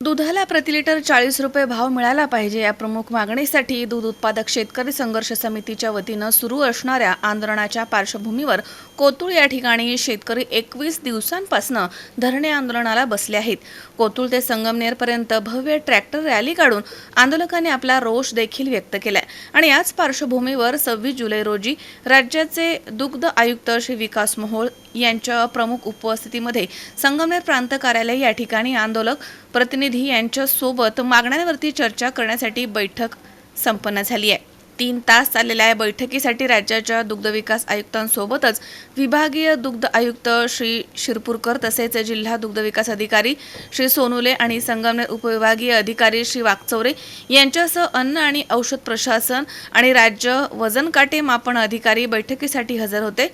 दुधाला प्रति लिटर चाळीस रुपये भाव मिळाला पाहिजे. या प्रमुख मागणीसाठी दूध उत्पादक शेतकरी संघर्ष समितीच्या वतीनं सुरू असणाऱ्या आंदोलनाच्या पार्श्वभूमीवर कोतुळ या ठिकाणी शेतकरी एकवीस दिवसांपासून धरणे आंदोलनाला बसले आहेत. कोतुळ ते संगमनेरपर्यंत भव्य ट्रॅक्टर रॅली काढून आंदोलकांनी आपला रोष देखील व्यक्त केलाय. आणि याच पार्श्वभूमीवर सव्वीस जुलै रोजी राज्याचे दुग्ध आयुक्त श्री विकास मोहोळ यांच्या प्रमुख उपस्थितीमध्ये संगमनेर प्रांत कार्यालय या ठिकाणी आंदोलक प्रतिनिधी यांच्यासोबत मागण्यांवरती चर्चा करण्यासाठी बैठक संपन्न झाली आहे. तीन तास चाललेल्या या बैठकीसाठी राज्याच्या दुग्धविकास आयुक्तांसोबतच विभागीय दुग्ध आयुक्त श्री शिरपूरकर तसेच जिल्हा दुग्धविकास अधिकारी श्री सोनुले आणि संगमनेर उपविभागीय अधिकारी श्री वाकचौरे यांच्यासह अन्न आणि औषध प्रशासन आणि राज्य वजन काटे मापन अधिकारी बैठकीसाठी हजर होते.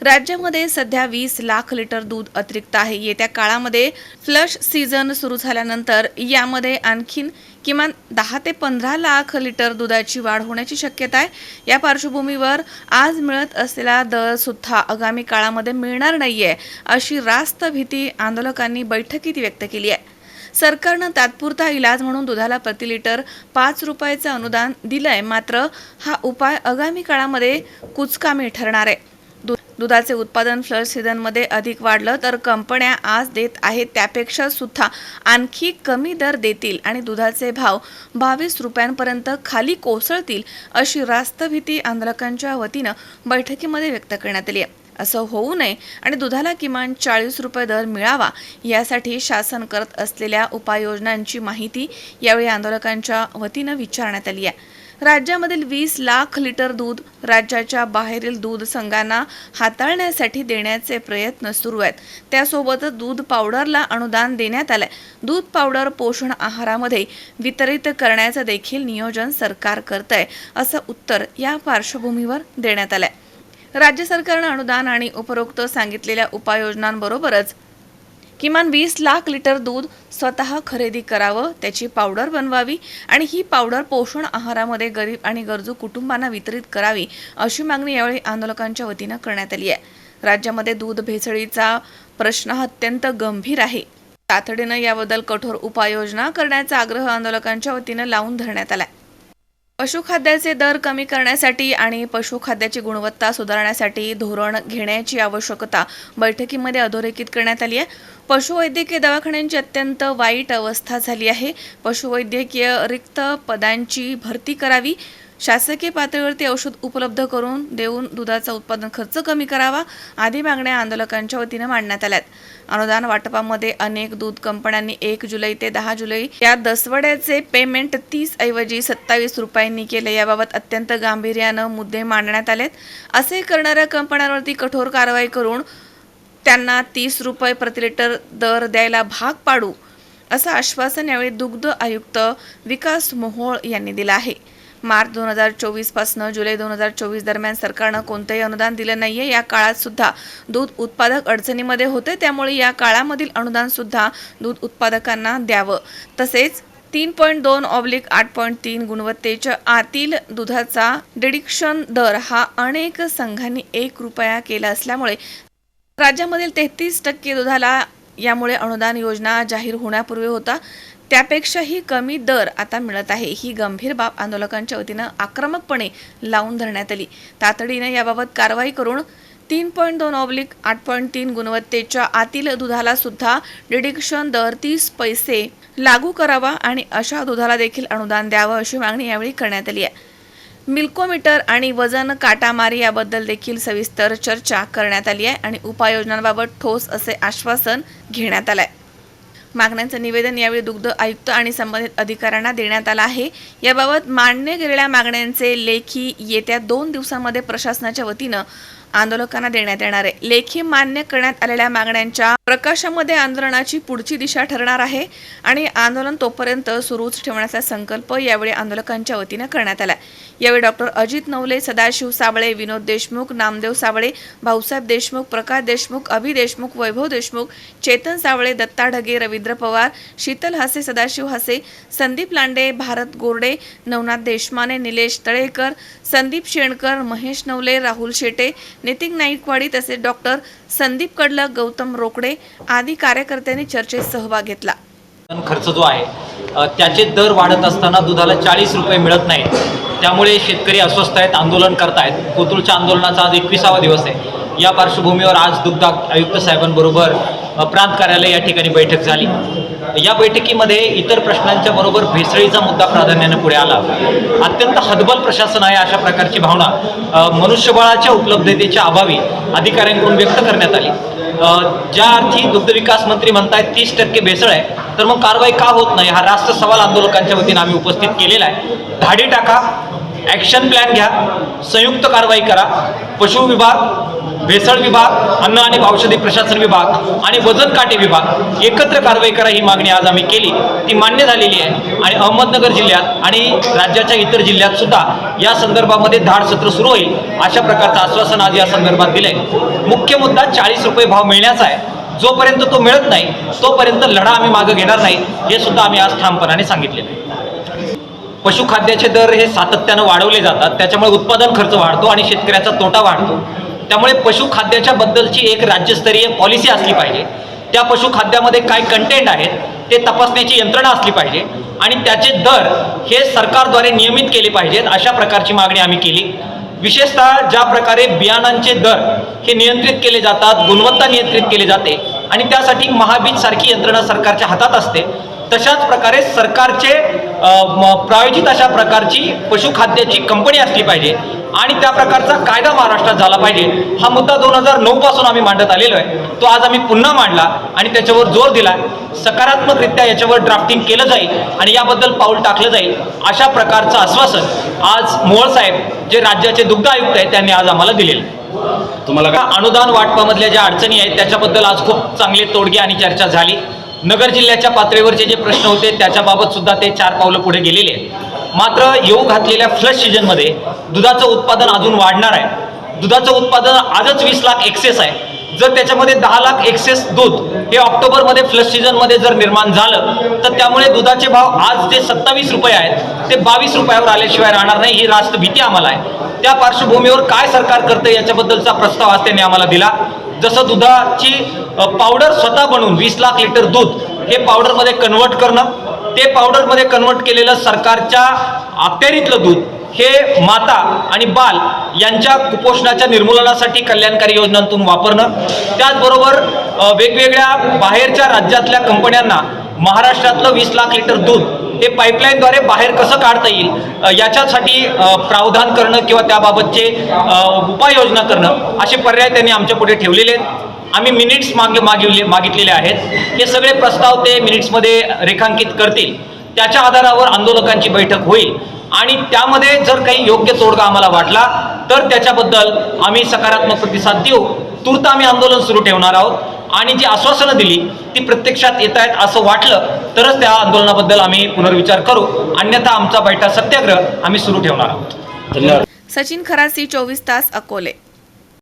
राज्यामध्ये सध्या वीस लाख लिटर दूध अतिरिक्त आहे. येत्या काळामध्ये फ्लश सीझन सुरू झाल्यानंतर यामध्ये आणखीन किमान दहा ते पंधरा लाख लिटर दुधाची वाढ होण्याची शक्यता आहे. या पार्श्वभूमीवर आज मिळत असलेला दर सुद्धा आगामी काळामध्ये मिळणार नाहीये अशी रास्त भीती आंदोलकांनी बैठकीत व्यक्त केली आहे. सरकारनं तात्पुरता इलाज म्हणून दुधाला प्रति लिटर पाच रुपयाचं अनुदान दिलंय मात्र हा उपाय आगामी काळामध्ये कुचकामी ठरणार आहे. दुधाचे उत्पादन फ्लश सीझनमध्ये अधिक वाढलं तर कंपन्या आज देत आहेत त्यापेक्षा सुद्धा आणखी कमी दर देतील आणि दुधाचे भाव बावीस रुपयांपर्यंत खाली कोसळतील अशी रास्त भीती आंदोलकांच्या वतीनं बैठकीमध्ये व्यक्त करण्यात आली आहे. असं होऊ नये आणि दुधाला किमान चाळीस रुपये दर मिळावा यासाठी शासन करत असलेल्या उपाययोजनांची माहिती यावेळी आंदोलकांच्या वतीनं विचारण्यात आली आहे. राज्यामधील वीस लाख लिटर दूध राज्याच्या बाहेरील दूध संघांना हाताळण्यासाठी देण्याचे प्रयत्न सुरू आहेत. त्यासोबतच दूध पावडरला अनुदान देण्यात आलंय. दूध पावडर पोषण आहारामध्ये वितरित करण्याचं देखील नियोजन सरकार करत आहे असं उत्तर या पार्श्वभूमीवर देण्यात आलंय. राज्य सरकारनं अनुदान आणि उपरोक्त सांगितलेल्या उपाययोजनांबरोबरच किमान वीस लाख लिटर दूध स्वतः खरेदी करावं त्याची पावडर बनवावी आणि ही पावडर पोषण आहारामध्ये गरीब आणि गरजू कुटुंबांना वितरित करावी अशी मागणी यावेळी आंदोलकांच्या वतीनं करण्यात आली आहे. राज्यामध्ये दूध भेसळीचा प्रश्न अत्यंत गंभीर आहे. तातडीनं याबद्दल कठोर उपाययोजना करण्याचा आग्रह आंदोलकांच्या वतीनं लावून धरण्यात आला आहे पशुखाद्याचे दर कमी करण्यासाठी आणि पशुखाद्याची गुणवत्ता सुधारण्यासाठी धोरण घेण्याची आवश्यकता बैठकीमध्ये अधोरेखित करण्यात आली आहे. पशुवैद्यकीय दवाखान्यांची अत्यंत वाईट अवस्था झाली आहे. पशुवैद्यकीय रिक्त पदांची भरती करावी. शासकीय पातळीवरती औषध उपलब्ध करून देऊन दुधाचा उत्पादन खर्च कमी करावा आदी मागण्या आंदोलकांच्या वतीनं मांडण्यात आल्यात. अनुदान वाटपामध्ये अनेक दूध कंपन्यांनी एक जुलै ते दहा जुलै या दसवड्याचे पेमेंट तीस ऐवजी सत्तावीस रुपयांनी केले याबाबत अत्यंत गांभीर्यानं मुद्दे मांडण्यात आलेत. असे करणाऱ्या कंपन्यांवरती कठोर कारवाई करून त्यांना तीस रुपये प्रति लिटर दर द्यायला भाग पाडू असं आश्वासन यावेळी दुग्ध आयुक्त विकास मोहोळ यांनी दिलं आहे. मार्च दोन हजार चोवीसपासनं जुलै दोन हजार चोवीस दरम्यान सरकारनं कोणतंही अनुदान दिलं नाहीये. या काळात सुद्धा दूध उत्पादक अडचणीमध्ये होते. त्यामुळे या काळामधील अनुदान सुद्धा दूध उत्पादकांना द्यावं. तसेच तीन पॉईंट दोन ऑब्लिक आठ पॉईंट तीन गुणवत्तेच्या आतील दुधाचा डिडिक्शन दर हा अनेक संघांनी एक रुपया केला असल्यामुळे राज्यामधील तेहतीस टक्के दुधाला यामुळे अनुदान योजना जाहीर होण्यापूर्वी होता. त्यापेक्षाही कमी दर आता मिळत आहे. ही गंभीर बाब आंदोलकांच्या वतीनं आक्रमकपणे लावून धरण्यात आली. तातडीनं याबाबत कारवाई करून तीन पॉईंट दोन ऑब्लिक आठ पॉईंट तीन गुणवत्तेच्या आतील दुधाला सुद्धा डिडिक्शन दर तीस पैसे लागू करावा आणि अशा दुधाला देखील अनुदान द्यावं अशी मागणी यावेळी करण्यात आली आहे. मिल्कोमीटर आणि वजन काटामारी याबद्दल देखील सविस्तर चर्चा करण्यात आली आहे आणि उपाययोजनांबाबत ठोस असे आश्वासन घेण्यात आलं आहे मागण्यांचं निवेदन यावेळी दुग्ध आयुक्त आणि संबंधित अधिकाऱ्यांना देण्यात आलं आहे. याबाबत मान्य गेलेल्या मागण्यांचे लेखी येत्या दोन दिवसांमध्ये प्रशासनाच्या वतीनं आंदोलकांना देण्यात येणार आहे. लेखी मान्य करण्यात आलेल्या मागण्यांच्या प्रकाशामध्ये आंदोलनाची पुढची दिशा ठरणार आहे आणि आंदोलन तोपर्यंत सुरूच ठेवण्याचा संकल्प यावेळी आंदोलकांच्या वतीनं करण्यात आला यावेळी डॉक्टर अजित नवले सदाशिव साबळे विनोद देशमुख नामदेव साबळे भाऊसाहेब देशमुख प्रकाश देशमुख अभि देशमुख वैभव देशमुख चेतन सावळे दत्ता ढगे रवींद्र पवार शीतल हसे सदाशिव हसे संदीप लांडे भारत गोरडे नवनाथ देशमाने निलेश तळेकर संदीप शेणकर महेश नवले राहुल शेटे नितीन नाईकवाडी तसेच डॉक्टर संदीप कडलक गौतम रोकडे आदी कार्यकर्त्यांनी चर्चेत सहभाग घेतला. पण खर्च जो आहे त्याचे दर वाढत असताना दुधाला चाळीस रुपये मिळत नाही त्यामुळे शेतकरी अस्वस्थ आहेत आंदोलन करतायत. कोतुळच्या आंदोलनाचा आज एकविसावा दिवस आहे. या पार्श्वभूमीवर आज दुग्ध आयुक्त साहेबांबरोबर प्रांत कार्यालय या ठिकाणी बैठक झाली. या बैठकीमध्ये इतर प्रश्नांच्या बरोबर भेसळीचा मुद्दा प्राधान्याने पुढे आला. अत्यंत हदबल प्रशासन आहे अशा प्रकारची भावना मनुष्यबळाच्या उपलब्धतेच्या अभावी अधिकाऱ्यांकडून व्यक्त करण्यात आली. ज्या अर्थी दुग्ध विकास मंत्री म्हणतायत तीस टक्के भेसळ आहे. तर मग कारवाई का होत नाही? हा रास्त सवाल आंदोलकांच्या वतीने आम्ही उपस्थित केलेला आहे. धाडी टाका ॲक्शन प्लॅन घ्या संयुक्त कारवाई करा. पशु विभाग भेसळ विभाग अन्न आणि औषधी प्रशासन विभाग आणि वजन काटे विभाग एकत्र कारवाई करा ही मागणी आज आम्ही केली. ती मान्य झालेली आहे. आणि अहमदनगर जिल्ह्यात आणि राज्याच्या इतर जिल्ह्यात सुद्धा या संदर्भामध्ये धाड सत्र सुरू होईल. अशा प्रकारचं आश्वासन आज या संदर्भात दिलंय. मुख्य मुद्दा चाळीस रुपये भाव मिळण्याचा आहे. जोपर्यंत तो मिळत नाही तोपर्यंत लढा आम्ही मागं घेणार नाही हे सुद्धा आम्ही आज ठामपणाने सांगितलेलं आहे. पशुखाद्याचे दर हे सातत्यानं वाढवले जातात त्याच्यामुळे उत्पादन खर्च वाढतो आणि शेतकऱ्याचा तोटा वाढतो. त्यामुळे पशुखाद्याच्या बद्दलची एक राज्यस्तरीय पॉलिसी असली पाहिजे. त्या पशुखाद्यामध्ये काय कंटेंट आहेत ते तपासण्याची यंत्रणा असली पाहिजे आणि त्याचे दर हे सरकारद्वारे नियमित केले पाहिजेत अशा प्रकारची मागणी आम्ही केली. विशेषतः ज्या प्रकारे बियाणांचे दर हे नियंत्रित केले जातात गुणवत्ता नियंत्रित केली जाते आणि त्यासाठी महाबीज सारखी यंत्रणा सरकारच्या हातात असते तशाच प्रकारे सरकारचे म, प्रायोजित अशा प्रकारची पशुखाद्याची कंपनी असली पाहिजे आणि त्या प्रकारचा कायदा महाराष्ट्रात झाला पाहिजे हा मुद्दा दोन हजार नऊ पासून आम्ही मांडत आलेलो आहे. तो आज आम्ही पुन्हा मांडला आणि त्याच्यावर जोर दिला सकारात्मकरित्या याच्यावर ड्राफ्टिंग केलं जाईल आणि याबद्दल पाऊल टाकलं जाईल अशा प्रकारचं आश्वासन आज मोहोळ साहेब जे राज्याचे दुग्ध आयुक्त आहेत त्यांनी आज आम्हाला दिलेलं तुम्हाला का अनुदान वाटपामधल्या ज्या अडचणी आहेत त्याच्याबद्दल आज खूप चांगले तोडगे आणि चर्चा झाली. नगर जिल्ह्याच्या पातळीवरचे जे प्रश्न होते त्याच्याबाबत सुद्धा ते चार पावलं पुढे गेलेले आहेत. मात्र येऊ घातलेल्या फ्लश सीजनमध्ये दुधाचं उत्पादन अजून वाढणार आहे. दुधाचं उत्पादन आजच वीस लाख एक्सेस आहे. जर त्याच्यामध्ये दहा लाख एक्सेस दूध हे ऑक्टोबरमध्ये फ्लश सीझनमध्ये जर निर्माण झालं तर त्यामुळे दुधाचे भाव आज जे सत्तावीस रुपये आहेत ते बावीस रुपयावर आल्याशिवाय राहणार नाही. ही रास्त भीती आम्हाला आहे. त्या पार्श्वभूमीवर काय सरकार करतं याच्याबद्दलचा प्रस्ताव आज त्यांनी आम्हाला दिला. जसं दुधाची पावडर स्वतः बनवून वीस लाख लिटर दूध हे पावडरमध्ये कन्वर्ट करणं ते पावडरमध्ये कन्वर्ट केलेलं सरकारच्या अखत्यारीतलं दूध हे माता आणि बाल यांच्या कुपोषणाच्या निर्मूलनासाठी कल्याणकारी योजनांतून वापरणं त्याचबरोबर वेगवेगळ्या बाहेरच्या राज्यातल्या कंपन्यांना महाराष्ट्रातलं वीस लाख लिटर दूध हे पाईपलाईनद्वारे बाहेर कसं काढता येईल याच्यासाठी प्रावधान करणं किंवा त्याबाबतचे उपाययोजना करणं असे पर्याय त्यांनी आमच्या पुढे ठेवलेले आहेत. आम्ही मिनिट्स माग मागिवले मागितलेले आहेत. हे सगळे प्रस्ताव ते मिनिट्समध्ये रेखांकित करतील. त्याच्या आधारावर आंदोलकांची बैठक होईल. आणि त्यामध्ये जर काही योग्य तोडगा आम्हाला वाटला तर त्याच्याबद्दल आम्ही सकारात्मक प्रतिसाद देऊ. तूर्त आम्ही आंदोलन सुरू ठेवणार आहोत. आणि जी आश्वासनं दिली ती प्रत्यक्षात येत आहेत असं वाटलं तरच त्या आंदोलनाबद्दल आम्ही पुनर्विचार करू. अन्यथा आमचा बैठा सत्याग्रह आम्ही सुरू ठेवणार आहोत. धन्यवाद. सचिन खरासी चोवीस तास अकोले.